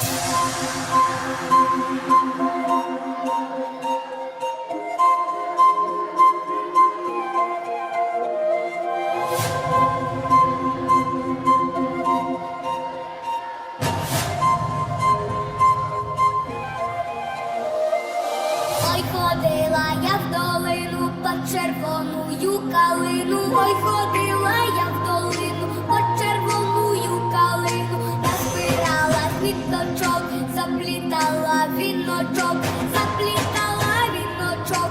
Ой, ходила я в долину по червоную калину, ой, ходила я в заплітала віночок, заплітала віночок.